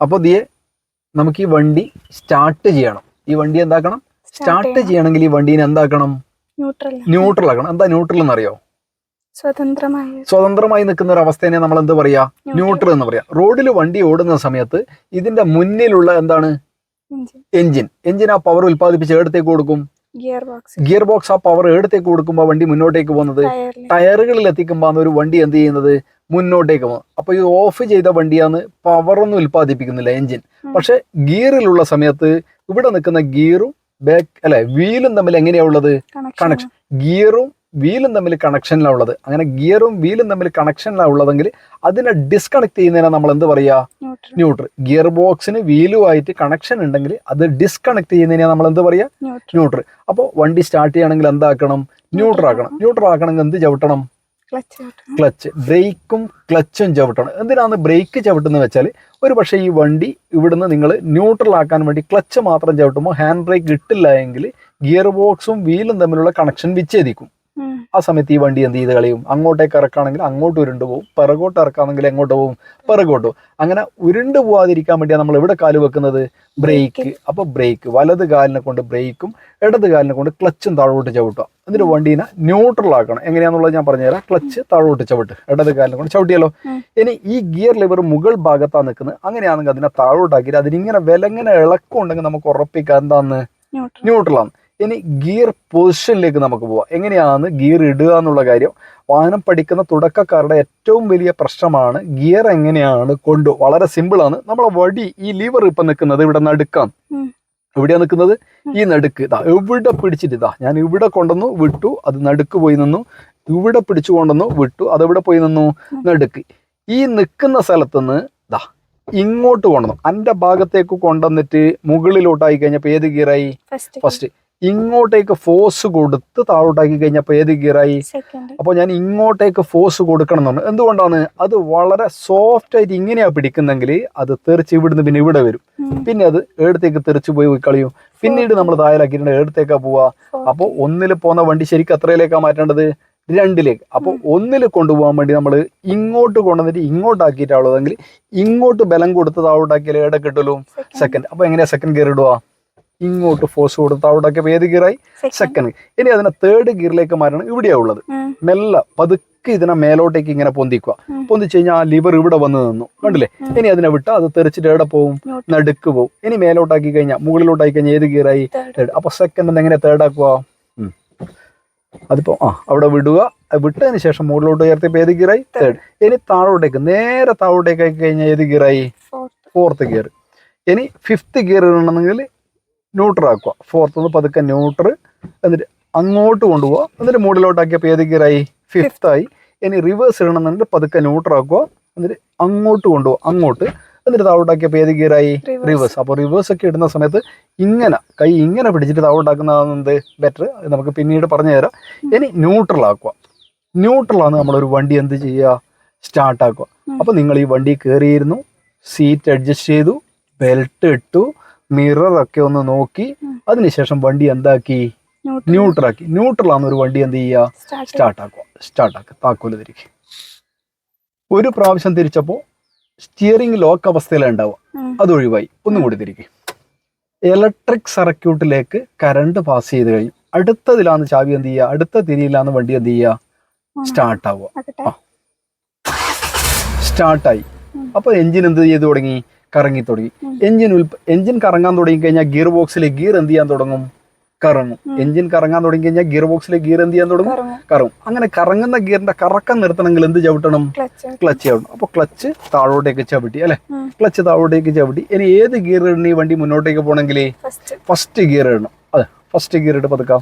അപ്പോൾ ദിയെ നമുക്ക് ഈ വണ്ടി സ്റ്റാർട്ട് ചെയ്യണം. ഈ വണ്ടി എന്താക്കണം? സ്റ്റാർട്ട് ചെയ്യണമെങ്കിൽ ഈ വണ്ടീനെ എന്താക്കണം? ന്യൂട്രൽ ആക്കണം. എന്താ ന്യൂട്രൽ എന്നറിയോ? സ്വതന്ത്രമായി. സ്വതന്ത്രമായി നിൽക്കുന്ന ഒരു അവസ്ഥേനെ നമ്മൾ എന്ത് പറയാ ന്യൂട്രൽ എന്ന് പറയാ. റോഡിൽ വണ്ടി ഓടുന്ന സമയത്ത് ഇതിന്റെ മുന്നിലുള്ള എന്താണ്? എഞ്ചിൻ എഞ്ചിൻ ആ പവർ ഉൽപ്പാദിപ്പിച്ച് എടുത്തേക്ക് കൊടുക്കും? ഗിയർ ബോക്സ് ഗിയർ ബോക്സ് ആ പവർ എടുത്തേക്ക് കൊടുക്കുമ്പോൾ വണ്ടി മുന്നോട്ടേക്ക് പോകുന്നത്? ടയറുകളിൽ എത്തിക്കുമ്പോൾ ഒരു വണ്ടി എന്ത് ചെയ്യുന്നത്? മുന്നോട്ടേക്ക് പോകും. അപ്പൊ ഇത് ഓഫ് ചെയ്ത വണ്ടിയാണ് പവറൊന്നും ഉൽപ്പാദിപ്പിക്കുന്നില്ല എഞ്ചിൻ. പക്ഷെ ഗിയറിലുള്ള സമയത്ത് ഇവിടെ നിൽക്കുന്ന ഗിയറും ബാക്ക് അല്ലെ വീലും തമ്മിൽ എങ്ങനെയാ ഉള്ളത്? കണക്ഷൻ ഗിയറും വീലും തമ്മിൽ കണക്ഷനിലാണ് ഉള്ളത്. അങ്ങനെ ഗിയറും വീലും തമ്മിൽ കണക്ഷനിലാണ് ഉള്ളതെങ്കിൽ അതിനെ ഡിസ്കണക്ട് ചെയ്യുന്നതിനെ നമ്മൾ എന്ത് പറയാ? ന്യൂട്രൽ ഗിയർ ബോക്സിന് വീലുമായിട്ട് കണക്ഷൻ ഉണ്ടെങ്കിൽ അത് ഡിസ്കണക്ട് ചെയ്യുന്നതിനെ നമ്മൾ എന്ത് പറയാ? ന്യൂട്രൽ ന്യൂട്രൽ അപ്പോൾ വണ്ടി സ്റ്റാർട്ട് ചെയ്യണമെങ്കിൽ എന്താക്കണം? ന്യൂട്രൽ ആക്കണം. ന്യൂട്രൽ ആക്കണമെങ്കിൽ എന്ത് ചവിട്ടണം? ക്ലച്ച് ബ്രേക്കും ക്ലച്ചും ചവിട്ടണം. എന്തിനാണ് ബ്രേക്ക് ചവിട്ടുന്നത് വെച്ചാൽ ഒരു പക്ഷേ ഈ വണ്ടി ഇവിടുന്ന് നിങ്ങൾ ന്യൂട്രൽ ആക്കാൻ വേണ്ടി ക്ലച്ച് മാത്രം ചവിട്ടുമ്പോൾ ഹാൻഡ് ബ്രേക്ക് കിട്ടില്ല എങ്കിൽ ഗിയർ ബോക്സും വീലും തമ്മിലുള്ള കണക്ഷൻ വിച്ഛേദിക്കും. ആ സമയത്ത് ഈ വണ്ടി എന്ത് ചെയ്ത് കളയും? അങ്ങോട്ടേക്ക് ഇറക്കാണെങ്കിൽ അങ്ങോട്ട് ഉരുണ്ടു പോകും പിറകോട്ട് ഇറക്കാണെങ്കിൽ എങ്ങോട്ട് പോകും പിറകോട്ട് പോകും അങ്ങനെ ഉരുണ്ടു പോവാതിരിക്കാൻ വേണ്ടിയാണ് നമ്മൾ എവിടെ കാൽ വെക്കുന്നത്? ബ്രേക്ക് അപ്പോൾ ബ്രേക്ക് വലത് കാലിനെ കൊണ്ട് ബ്രേക്കും ഇടത് കാലിനെ കൊണ്ട് ക്ലച്ചും താഴോട്ട് ചവിട്ടുക. എന്നിട്ട് വണ്ടീനെ ന്യൂട്രൽ ആക്കണം. എങ്ങനെയാണെന്നുള്ളത് ഞാൻ പറഞ്ഞുതരാം. ക്ലച്ച് താഴോട്ട് ചവിട്ട്. ഇടത് കാലിനെ കൊണ്ട് ചവിട്ടിയല്ലോ ഇനി ഈ ഗിയർ ലിവർ മുകൾ ഭാഗത്താണ് നിൽക്കുന്നത്. അങ്ങനെയാണെങ്കിൽ അതിനെ താഴോട്ടാക്കിയിട്ട് അതിനിങ്ങനെ വിലങ്ങനെ ഇളക്കം ഉണ്ടെങ്കിൽ നമുക്ക് ഉറപ്പിക്കാൻ എന്താന്ന്? ന്യൂട്രൽ ന്യൂട്രലാണ് ഇനി ഗിയർ പൊസിഷനിലേക്ക് നമുക്ക് പോവാം. എങ്ങനെയാണ് ഗിയർ ഇടുക എന്നുള്ള കാര്യം? വാഹനം പഠിക്കുന്ന തുടക്കക്കാരുടെ ഏറ്റവും വലിയ പ്രശ്നമാണ് ഗിയർ എങ്ങനെയാണ് കൊണ്ടു വളരെ സിമ്പിളാണ് നമ്മളെ വടി ഈ ലിവർ ഇപ്പം നിൽക്കുന്നത് ഇവിടെ നടുക്കാം എവിടെയാണ് എവിടെയാ നിൽക്കുന്നത് ഈ നടുക്ക്. ഇതാ എവിടെ പിടിച്ചിട്ട് ഇതാ ഞാൻ ഇവിടെ കൊണ്ടുവന്നു വിട്ടു അത് നടുക്ക് പോയി നിന്നു. ഇവിടെ പിടിച്ചു കൊണ്ടുവന്നു വിട്ടു അതെവിടെ പോയി നിന്നു? നടുക്ക്. ഈ നിൽക്കുന്ന സ്ഥലത്തുനിന്ന് ഇതാ ഇങ്ങോട്ട് കൊണ്ടുവന്നു. എന്റെ ഭാഗത്തേക്ക് കൊണ്ടുവന്നിട്ട് മുകളിലോട്ടായി കഴിഞ്ഞപ്പോൾ ഏത് ഗിയറായി? ഫസ്റ്റ് ഇങ്ങോട്ടേക്ക് ഫോഴ്സ് കൊടുത്ത് താഴോട്ടാക്കി കഴിഞ്ഞപ്പോൾ ഏത് ഗിയറായി അപ്പോൾ ഞാൻ ഇങ്ങോട്ടേക്ക് ഫോഴ്സ് കൊടുക്കണം എന്നാണ് എന്തുകൊണ്ടാണ്? അത് വളരെ സോഫ്റ്റ് ആയിട്ട് ഇങ്ങനെയാണ് പിടിക്കുന്നെങ്കിൽ അത് തെറിച്ച് ഇവിടുന്ന് പിന്നെ ഇവിടെ വരും. പിന്നെ അത് എടുത്തേക്ക് തെറിച്ച് പോയി കളയും. പിന്നീട് നമ്മൾ താഴെലാക്കിയിട്ട് എടുത്തേക്കാണ് പോവാ. അപ്പോൾ ഒന്നിൽ പോകുന്ന വണ്ടി ശരിക്കും അത്രയിലേക്കാണ് മാറ്റേണ്ടത്? രണ്ടിലേക്ക്. അപ്പോൾ ഒന്നിൽ കൊണ്ടുപോകാൻ വേണ്ടി നമ്മൾ ഇങ്ങോട്ട് കൊണ്ടുവന്നിട്ട് ഇങ്ങോട്ടാക്കിയിട്ടാണുള്ളതെങ്കിൽ ഇങ്ങോട്ട് ബലം കൊടുത്ത് താഴോട്ടാക്കിയാൽ ഏടെ സെക്കൻഡ് അപ്പോൾ എങ്ങനെയാ സെക്കൻഡ് ഗിയർ ഇടുക ഇങ്ങോട്ട് ഫോഴ്സ് കൊടുത്ത് അവിടെയൊക്കെ ഏത് ഗിയറായി സെക്കൻഡ് ഇനി അതിനെ തേർഡ് ഗിയറിലേക്ക് മാറണം ഇവിടെയാ ഉള്ളത്. മെല്ല പതുക്കെ ഇതിനെ മേലോട്ടേക്ക് ഇങ്ങനെ പൊന്തിക്കുക. പൊന്തിച്ചു കഴിഞ്ഞാൽ ആ ലിവർ ഇവിടെ വന്ന് നിന്നു. കണ്ടില്ലേ? ഇനി അതിനെ വിട്ടാൽ അത് തെറിച്ചിട്ട് എവിടെ പോവും നടുക്ക് പോവും ഇനി മേലോട്ടാക്കി കഴിഞ്ഞാൽ മുകളിലോട്ടാക്കി കഴിഞ്ഞാൽ ഏത് ഗിയറായി തേർഡ് അപ്പൊ സെക്കൻഡ് എങ്ങനെ തേർഡ് ആക്കുക? അതിപ്പോ ആ അവിടെ വിടുക. വിട്ടതിന് ശേഷം മുകളിലോട്ട് ഉയർത്തി ഏത് ഗിയറായി തേർഡ് ഇനി താഴോട്ടേക്ക് നേരെ താഴോട്ടേക്ക് ആക്കി കഴിഞ്ഞാൽ ഏത് ഗിയറായി ഫോർത്ത് ഫോർത്ത് ഗിയർ ഇനി ഫിഫ്ത് ഗിയർ ഇടണമെങ്കിൽ ന്യൂട്രൽ ആക്കുക. ഫോർത്ത് നിന്ന് പതുക്കെ ന്യൂട്രൽ എന്നിട്ട് അങ്ങോട്ട് കൊണ്ടുപോകുക എന്നിട്ട് മുകളിലോട്ടാക്കിയപ്പോൾ ഏത് ഗിയറായി ഫിഫ്ത്ത് ആയി. ഇനി റിവേഴ്സ് ഇടണമെന്നുണ്ടെങ്കിൽ പതുക്കെ ന്യൂട്രൽ ആക്കുക. എന്നിട്ട് അങ്ങോട്ട് കൊണ്ടുപോകുക അങ്ങോട്ട്. എന്നിട്ട് താവോട്ടാക്കിയപ്പോൾ ഏത് ഗിയറായി റിവേഴ്സ് അപ്പോൾ റിവേഴ്സ് ഒക്കെ ഇടുന്ന സമയത്ത് ഇങ്ങനെ കൈ ഇങ്ങനെ പിടിച്ചിട്ട് താഴോട്ടാക്കുന്നതാണ് എന്ത്? ബെറ്റർ നമുക്ക് പിന്നീട് പറഞ്ഞു തരാം. ഇനി ന്യൂട്രൽ ആക്കുക. ന്യൂട്രലാണ് നമ്മളൊരു വണ്ടി എന്ത് ചെയ്യുക? സ്റ്റാർട്ടാക്കുക അപ്പോൾ നിങ്ങൾ ഈ വണ്ടി കയറിയിരുന്നു. സീറ്റ് അഡ്ജസ്റ്റ് ചെയ്തു. ബെൽറ്റ് ഇട്ടു. മിറർ ഒക്കെ ഒന്ന് നോക്കി. അതിനുശേഷം വണ്ടി എന്താക്കി? ന്യൂട്രൽ ആക്കി. ന്യൂട്രൽ ആണ് ഒരു വണ്ടി എന്ത് ചെയ്യുക? സ്റ്റാർട്ട് ആക്കുക. സ്റ്റാർട്ട് ആക്കുക. താക്കോൽ തിരിക്കുക ഒരു പ്രാവശ്യം തിരിച്ചപ്പോൾ സ്റ്റിയറിംഗ് ലോക്ക് അവസ്ഥയിലാണ് ഉണ്ടാവുക അത് ഒഴിവായി. ഒന്നും കൂടി തിരിക്കുക ഇലക്ട്രിക് സർക്യൂട്ടിലേക്ക് കറണ്ട് പാസ് ചെയ്ത് കഴിഞ്ഞു. അടുത്തതിലാന്ന് ചാവി എന്ത് ചെയ്യുക? അടുത്ത തിരിയിലാന്ന് വണ്ടി എന്ത് ചെയ്യുക? സ്റ്റാർട്ട് ആവുക. സ്റ്റാർട്ടായി അപ്പൊ എഞ്ചിൻ എന്ത് ചെയ്ത് തുടങ്ങി? കറങ്ങി തുടങ്ങി. എഞ്ചിൻ ഉൽപ്പ എഞ്ചിൻ കറങ്ങാൻ തുടങ്ങി കഴിഞ്ഞാൽ ഗിയർ ബോക്സിലെ ഗിയർ എന്ത് ചെയ്യാൻ തുടങ്ങും? കറങ്ങും. എഞ്ചിൻ കറങ്ങാൻ തുടങ്ങി കഴിഞ്ഞാൽ ഗിയർ ബോക്സിലെ ഗിയർ എന്ത് ചെയ്യാൻ തുടങ്ങും? കറങ്ങും. അങ്ങനെ കറങ്ങുന്ന ഗിയറിന്റെ കറക്കം നിർത്തണമെങ്കിൽ എന്ത് ചവിട്ടണം? ക്ലച്ച് ചവിട്ടണം. അപ്പോൾ ക്ലച്ച് താഴോട്ടേക്ക് ചവിട്ടി അല്ലെ? ക്ലച്ച് താഴോട്ടേക്ക് ചവിട്ടി. ഇനി ഏത് ഗിയർ ഇടണം ഈ വണ്ടി മുന്നോട്ടേക്ക് പോകണമെങ്കിൽ ഫസ്റ്റ്. ഗിയർ ഇടണം. അതെ ഫസ്റ്റ് ഗിയർ ഇട്ട് പതുക്കാം.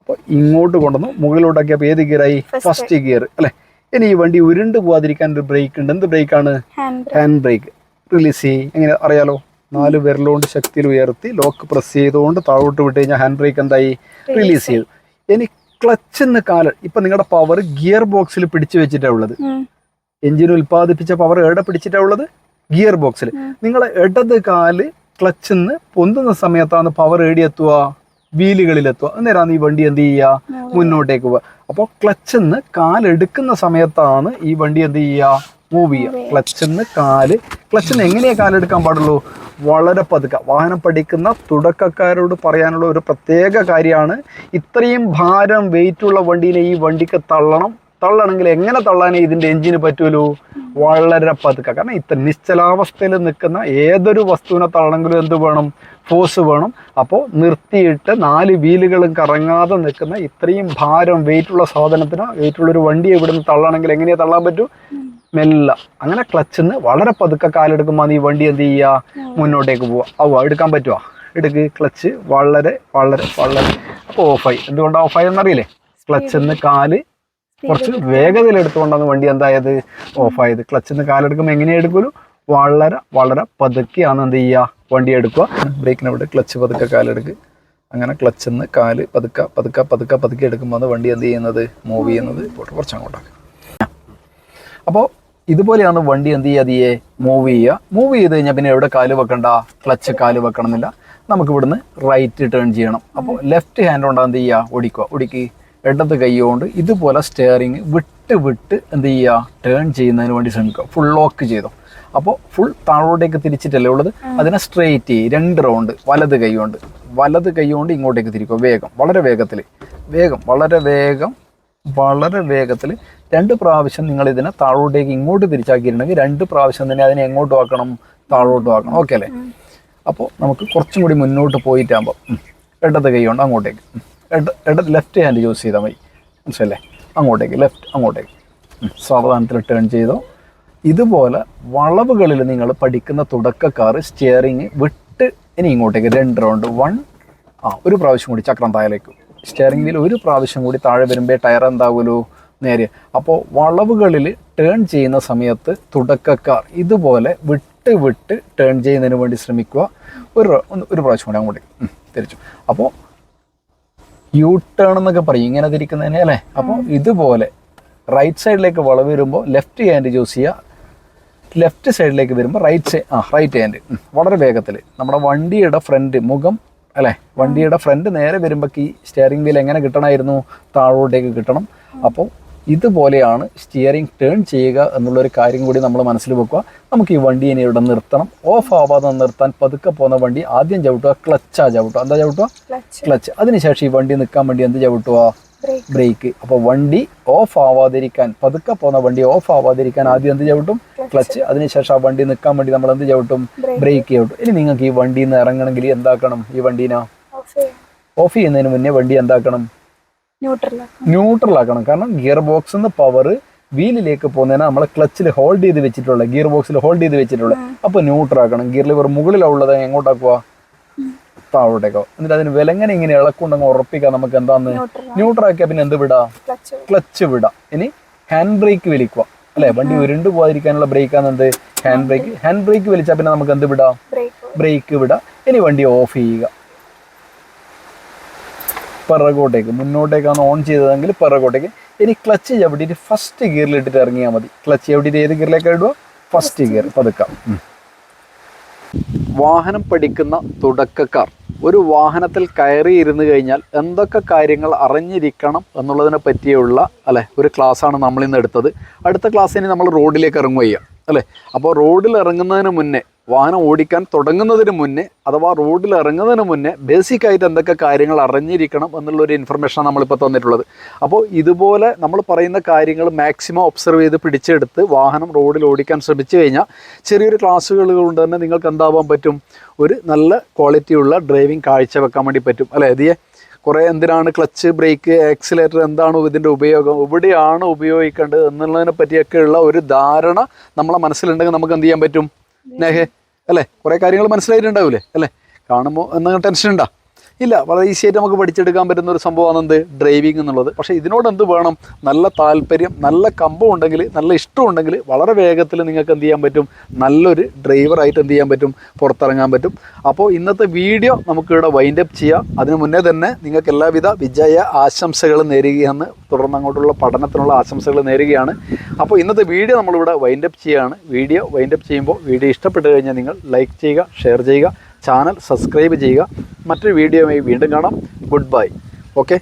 അപ്പൊ ഇങ്ങോട്ട് കൊണ്ടുവന്നു. മുകളിലോട്ടാക്കിയപ്പോ ഏത് ഗിയറായി. ഫസ്റ്റ്. ഗിയർ അല്ലെ? ഇനി ഈ വണ്ടി ഉരുണ്ട് പോവാതിരിക്കാൻ ഒരു ബ്രേക്ക് ഉണ്ട്. എന്ത് ബ്രേക്കാണ്? ആണ് ഹാൻഡ് ബ്രേക്ക്. റിലീസ് ചെയ്യും. എങ്ങനെ അറിയാലോ? നാല് വിരലുകൊണ്ട് ശക്തിയിൽ ഉയർത്തി ലോക്ക് പ്രസ് ചെയ്തുകൊണ്ട് താഴോട്ട് വിട്ട് കഴിഞ്ഞാൽ ഹാൻഡ് ബ്രേക്ക് എന്തായി? റിലീസ് ചെയ്തു. ഇനി ക്ലച്ച് എന്ന് കാൽ. ഇപ്പം നിങ്ങളുടെ പവർ ഗിയർ ബോക്സിൽ പിടിച്ചു വെച്ചിട്ടാണ് ഉള്ളത്. എഞ്ചിൻ ഉൽപ്പാദിപ്പിച്ച പവർ എവിടെ പിടിച്ചിട്ടാണ് ഉള്ളത്? ഗിയർ ബോക്സിൽ നിങ്ങളെ നിങ്ങൾ ഇടത് കാൽ ക്ലച്ച് നിന്ന് പൊന്തുന്ന സമയത്താണ് പവർ എത്തുക. വീലുകളിലെത്തുക അന്നേരമാണ് ഈ വണ്ടി എന്ത് ചെയ്യുക മുന്നോട്ടേക്ക് പോവുക. അപ്പോൾ ക്ലച്ചിന്ന് കാലെടുക്കുന്ന സമയത്താണ് ഈ വണ്ടി എന്ത് ചെയ്യുക മൂവ് ചെയ്യുക ക്ലച്ചിൽ നിന്ന് കാൽ നിന്ന് എങ്ങനെയാ കാലെടുക്കാൻ പാടുള്ളൂ? വളരെ പതുക്കെ. വാഹനം പഠിക്കുന്ന തുടക്കക്കാരോട് പറയാനുള്ള ഒരു പ്രത്യേക കാര്യമാണ് ഇത്രയും ഭാരം വെയിറ്റ് ഉള്ള വണ്ടിയിലെ ഈ വണ്ടിക്ക് തള്ളണം. തള്ളണമെങ്കിൽ എങ്ങനെ തള്ളാനേ ഇതിന്റെ എഞ്ചിന് പറ്റുമല്ലോ വളരെ പതുക്കെ. കാരണം ഇത്ര നിശ്ചലാവസ്ഥയിൽ നിൽക്കുന്ന ഏതൊരു വസ്തുവിനെ തള്ളണമെങ്കിലും എന്ത് വേണം? ഫോഴ്സ് വേണം. അപ്പോൾ നിർത്തിയിട്ട് നാല് വീലുകളും കറങ്ങാതെ നിൽക്കുന്ന ഇത്രയും ഭാരം വെയിറ്റുള്ള സാധനത്തിന് വെയിറ്റ് ഉള്ള ഒരു വണ്ടിയെ ഇവിടുന്ന് തള്ളണമെങ്കിൽ എങ്ങനെയാണ് തള്ളാൻ പറ്റൂ? മെല്ല. അങ്ങനെ ക്ലച്ചിന്ന് വളരെ പതുക്കെ കാലെടുക്കുമ്പോൾ ഈ വണ്ടി എന്ത് ചെയ്യുക മുന്നോട്ടേക്ക് പോവുക ആവുക എടുക്കാൻ പറ്റുമോ എടുക്ക് ക്ലച്ച് വളരെ വളരെ വളരെ അപ്പോൾ ഓഫായി എന്തുകൊണ്ടാണ് ഓഫായി എന്നറിയില്ലേ ക്ലച്ചിന്ന് കാൽ കുറച്ച് വേഗതയിൽ എടുത്തുകൊണ്ടാണ് വണ്ടി എന്തായത്? ഓഫായത് ക്ലച്ചിന്ന് കാലെടുക്കുമ്പോൾ എങ്ങനെ എടുക്കുമല്ലോ വളരെ വളരെ പതുക്കെയാണ് എന്ത് ചെയ്യുക വണ്ടി എടുക്കുക ബ്രേക്കിനെ വിട്ട് ക്ലച്ച് പതുക്കെ കാലെടുക്കുക അങ്ങനെ ക്ലച്ചിൽ നിന്ന് കാൽ പതുക്കെ പതുക്കെ പതുക്കെ പതുക്കെ എടുക്കുമ്പോൾ വണ്ടി എന്ത് ചെയ്യുന്നത്? മൂവ് ചെയ്യുന്നത്. കുറച്ച് അങ്ങോട്ടാണ് അപ്പോൾ ഇതുപോലെയാണ് വണ്ടി എന്ത് ചെയ്യുക? അതിയെ മൂവ് ചെയ്യുക. മൂവ് ചെയ്ത് കഴിഞ്ഞാൽ പിന്നെ എവിടെ കാൽ വെക്കണ്ട? ക്ലച്ച് കാൽ വെക്കണം എന്നില്ല നമുക്ക് ഇവിടുന്ന് റൈറ്റ് ടേൺ ചെയ്യണം. അപ്പോൾ ലെഫ്റ്റ് ഹാൻഡ് കൊണ്ട് എന്ത് ചെയ്യുക? ഓടിക്കുക. ഓടിക്ക്. ഇടത് കൈ കൊണ്ട് ഇതുപോലെ സ്റ്റെയറിങ് വിട്ട് വിട്ട് എന്ത് ചെയ്യുക? ടേൺ ചെയ്യുന്നതിന് വേണ്ടി ശ്രമിക്കുക. ഫുൾ ലോക്ക് ചെയ്തോ. അപ്പോൾ ഫുൾ താഴോട്ടേക്ക് തിരിച്ചിട്ടല്ലേ ഉള്ളത്? അതിനെ സ്ട്രെയിറ്റ് ചെയ്യും. രണ്ട് റൗണ്ട് വലത് കൈ കൊണ്ട്. വലത് കൈ കൊണ്ട് ഇങ്ങോട്ടേക്ക് തിരിക്കുക. വേഗം. വളരെ വേഗത്തിൽ വേഗം. വളരെ വേഗം വളരെ വേഗത്തിൽ രണ്ട് പ്രാവശ്യം നിങ്ങൾ ഇതിനെ താഴോട്ടേക്ക് ഇങ്ങോട്ട് തിരിച്ചാക്കിയിട്ടുണ്ടെങ്കിൽ രണ്ട് പ്രാവശ്യം തന്നെ അതിനെ എങ്ങോട്ട് ആക്കണം താഴോട്ട് ആക്കണം ഓക്കെ അല്ലേ അപ്പോൾ നമുക്ക് കുറച്ചും കൂടി മുന്നോട്ട് പോയിട്ടാകുമ്പോൾ ഇടത് കൈ കൊണ്ട് അങ്ങോട്ടേക്ക്. ഇട ഇട ലെഫ്റ്റ് ഹാൻഡ് യൂസ് ചെയ്താൽ മതി മനസ്സിലല്ലേ അങ്ങോട്ടേക്ക് ലെഫ്റ്റ് അങ്ങോട്ടേക്ക്. സാവധാനത്തിൽ ടേൺ ചെയ്തോ ഇതുപോലെ വളവുകളിൽ നിങ്ങൾ പഠിക്കുന്ന തുടക്കക്കാർ സ്റ്റിയറിങ് വിട്ട് ഇനി ഇങ്ങോട്ടേക്ക് രണ്ട് റൗണ്ട് വൺ ആ ഒരു പ്രാവശ്യം കൂടി ചക്രം താഴേക്ക് സ്റ്റിയറിംഗ് വീൽ ഒരു പ്രാവശ്യം കൂടി താഴെ വരുമ്പോൾ ടയർ എന്താകുമല്ലോ നേരെ. അപ്പോൾ വളവുകളിൽ ടേൺ ചെയ്യുന്ന സമയത്ത് തുടക്കക്കാർ ഇതുപോലെ വിട്ട് വിട്ട് ടേൺ ചെയ്യുന്നതിന് വേണ്ടി ശ്രമിക്കുക. ഒരു ഒരു പ്രാവശ്യം കൂടി അങ്ങോട്ട് തിരിച്ചു. അപ്പോൾ യു ടേൺ എന്നൊക്കെ പറയും. ഇങ്ങനെ തിരിക്കുന്നതിനെ അല്ലേ? അപ്പോൾ ഇതുപോലെ റൈറ്റ് സൈഡിലേക്ക് വളവ് വരുമ്പോൾ ലെഫ്റ്റ് ഹാൻഡ് ചൂസ് ചെയ്യുക. ലെഫ്റ്റ് സൈഡിലേക്ക് വരുമ്പോൾ റൈറ്റ് സൈഡ് ആ റൈറ്റ് ഹാൻഡ് വളരെ വേഗത്തിൽ. നമ്മുടെ വണ്ടിയുടെ ഫ്രണ്ട് മുഖം അല്ലേ? വണ്ടിയുടെ ഫ്രണ്ട് നേരെ വരുമ്പോൾ ഈ സ്റ്റിയറിംഗ് വീൽ എങ്ങനെ കിട്ടണമായിരുന്നു താഴോട്ടേക്ക് കിട്ടണം. അപ്പോൾ ഇതുപോലെയാണ് സ്റ്റിയറിംഗ് ടേൺ ചെയ്യുക എന്നുള്ളൊരു കാര്യം കൂടി നമ്മൾ മനസ്സിൽ വെക്കുക. നമുക്ക് ഈ വണ്ടി ഇനി ഇവിടെ നിർത്തണം. ഓഫ് ആവാതെ നിർത്താൻ പതുക്കെ പോകുന്ന വണ്ടി ആദ്യം ചവിട്ടുക ക്ലച്ചാ ചവിട്ടുക. എന്താ ചവിട്ടുക? ക്ലച്ച് ക്ലച്ച് അതിനുശേഷം ഈ വണ്ടി നിൽക്കാൻ വേണ്ടി എന്ത് ചവിട്ടുക? ബ്രേക്ക് അപ്പൊ അപ്പോൾ വണ്ടി ഓഫ് ആവാതിരിക്കാൻ പതുക്കെ പോകുന്ന വണ്ടി ഓഫ് ആവാതിരിക്കാൻ ആദ്യം എന്ത് ചവിട്ടും ക്ലച്ച് അതിനുശേഷം ആ വണ്ടി നിൽക്കാൻ വേണ്ടി നമ്മൾ എന്ത് ചവിട്ടും ബ്രേക്ക് ചവിട്ടും ഇനി നിങ്ങൾക്ക് ഈ വണ്ടിയിൽ നിന്ന് ഇറങ്ങണമെങ്കിൽ എന്താക്കണം ഈ വണ്ടീനെ? ഓഫ് ചെയ്യാം. ഓഫ് ചെയ്യുന്നതിന് മുന്നേ വണ്ടി എന്താക്കണം? ന്യൂട്രൽ ആക്കണം കാരണം ഗിയർ ബോക്സിൽ നിന്ന് പവർ വീലിലേക്ക് പോകുന്നതിന് നമ്മളെ ക്ലച്ചിൽ ഹോൾഡ് ചെയ്ത് വെച്ചിട്ടുള്ള ഗിയർ ബോക്സിൽ ഹോൾഡ് ചെയ്ത് വെച്ചിട്ടുള്ള അപ്പോൾ ന്യൂട്രൽ ആക്കണം ഗിയർ ലിവർ മുകളിലുള്ളത് എങ്ങോട്ടാക്കുക താഴോട്ടേക്കോ. എന്നിട്ട് അതിന് വിലങ്ങനെ ഇങ്ങനെ ഇളക്കുണ്ടെങ്കിൽ ഉറപ്പിക്കാം നമുക്ക് എന്താന്ന്? ന്യൂട്രൽ ആക്കിയ പിന്നെ എന്ത് വിടാ? ക്ലച്ച് വിടാം. ഇനി ഹാൻഡ് ബ്രേക്ക് വലിക്കുക. അല്ലെ? വണ്ടി ഉരുണ്ടു പോകാതിരിക്കാനുള്ള ബ്രേക്കാണ് എന്ത്? ഹാൻഡ് ബ്രേക്ക് ഹാൻഡ് ബ്രേക്ക് വലിച്ചാൽ പിന്നെ നമുക്ക് എന്ത് വിടാം? ബ്രേക്ക് ബ്രേക്ക് വിടാം. ഇനി വണ്ടി ഓഫ് ചെയ്യുക. പിറകോട്ടേക്ക്. മുന്നോട്ടേക്കാണ് ഓൺ ചെയ്തതെങ്കിൽ പിറകോട്ടേക്ക്. ഇനി ക്ലച്ച് എവിടെ ഫസ്റ്റ് ഗിയറിൽ ഇട്ടിട്ട് ഇറങ്ങിയാൽ മതി. ക്ലച്ച് എവിടെ ഏത് ഗിയറിലേക്ക് ഇടുക? ഫസ്റ്റ് ഗിയർ പതുക്കാം. വാഹനം പഠിക്കുന്ന തുടക്കക്കാർ. ഒരു വാഹനത്തിൽ കയറി ഇരുന്ന് കഴിഞ്ഞാൽ എന്തൊക്കെ കാര്യങ്ങൾ അറിഞ്ഞിരിക്കണം എന്നുള്ളതിനെ പറ്റിയുള്ള അല്ലെ ഒരു ക്ലാസ്സാണ് നമ്മൾ ഇന്ന് എടുത്തത്. അടുത്ത ക്ലാസ്സിന് നമ്മൾ റോഡിലേക്ക് ഇറങ്ങുക അല്ലേ? അപ്പോൾ റോഡിൽ ഇറങ്ങുന്നതിന് മുന്നേ വാഹനം ഓടിക്കാൻ തുടങ്ങുന്നതിന് മുന്നേ അഥവാ റോഡിൽ ഇറങ്ങുന്നതിന് മുന്നേ ബേസിക് ആയിട്ട് എന്തൊക്കെ കാര്യങ്ങൾ അറിഞ്ഞിരിക്കണം എന്നുള്ളൊരു ഇൻഫർമേഷനാണ് നമ്മളിപ്പോൾ തന്നിട്ടുള്ളത്. അപ്പോൾ ഇതുപോലെ നമ്മൾ പറയുന്ന കാര്യങ്ങൾ മാക്സിമം ഒബ്സർവ് ചെയ്ത് പിടിച്ചെടുത്ത് വാഹനം റോഡിൽ ഓടിക്കാൻ ശ്രമിച്ചു കഴിഞ്ഞാൽ ചെറിയൊരു ക്ലാസ്സുകൾ കൊണ്ട് തന്നെ നിങ്ങൾക്ക് എന്താവാൻ പറ്റും? ഒരു നല്ല ക്വാളിറ്റിയുള്ള ഡ്രൈവിംഗ് കാഴ്ചവെക്കാൻ വേണ്ടി പറ്റും. അല്ലേ? അതിയെ കുറേ എന്തിനാണ് ക്ലച്ച് ബ്രേക്ക് ആക്സിലേറ്റർ എന്താണ് ഇതിന്റെ ഉപയോഗം? എവിടെയാണ് ഉപയോഗിക്കേണ്ടത് എന്നുള്ളതിനെ പറ്റിയൊക്കെയുള്ള ഒരു ധാരണ നമ്മളെ മനസ്സിലുണ്ടെങ്കിൽ നമുക്ക് എന്ത് ചെയ്യാൻ പറ്റും? നേഹേ അല്ലേ? കുറേ കാര്യങ്ങൾ മനസ്സിലായിട്ടുണ്ടാവില്ലേ അല്ലേ? കാണുമ്പോൾ എന്തെങ്കിലും ടെൻഷൻ ഉണ്ടോ ഇല്ല വളരെ ഈസി ആയിട്ട് നമുക്ക് പഠിച്ചെടുക്കാൻ പറ്റുന്ന ഒരു സംഭവമാണ് എന്ത്? ഡ്രൈവിംഗ് എന്നുള്ളത്. പക്ഷേ ഇതിനോട് എന്ത് വേണം? നല്ല താല്പര്യം നല്ല കമ്പം ഉണ്ടെങ്കിൽ നല്ല ഇഷ്ടം ഉണ്ടെങ്കിൽ വളരെ വേഗത്തിൽ നിങ്ങൾക്ക് എന്ത് ചെയ്യാൻ പറ്റും? നല്ലൊരു ഡ്രൈവറായിട്ട് എന്ത് ചെയ്യാൻ പറ്റും? പുറത്തിറങ്ങാൻ പറ്റും. അപ്പോൾ ഇന്നത്തെ വീഡിയോ നമുക്കിവിടെ വൈൻഡ് അപ്പ് ചെയ്യാം. അതിനു മുന്നേ തന്നെ നിങ്ങൾക്ക് എല്ലാവിധ വിജയ ആശംസകൾ നേരുകയാണ്. തുടർന്ന് അങ്ങോട്ടുള്ള പഠനത്തിനുള്ള ആശംസകൾ നേരുകയാണ്. അപ്പോൾ ഇന്നത്തെ വീഡിയോ നമ്മളിവിടെ വൈൻഡ് അപ്പ് ചെയ്യുകയാണ്. വീഡിയോ വൈൻഡ് അപ്പ് ചെയ്യുമ്പോൾ വീഡിയോ ഇഷ്ടപ്പെട്ട് കഴിഞ്ഞാൽ നിങ്ങൾ ലൈക്ക് ചെയ്യുക ഷെയർ ചെയ്യുക. ചാനൽ സബ്സ്ക്രൈബ് ചെയ്യുക. മറ്റൊരു വീഡിയോയുമായി വീണ്ടും കാണാം. Good bye okay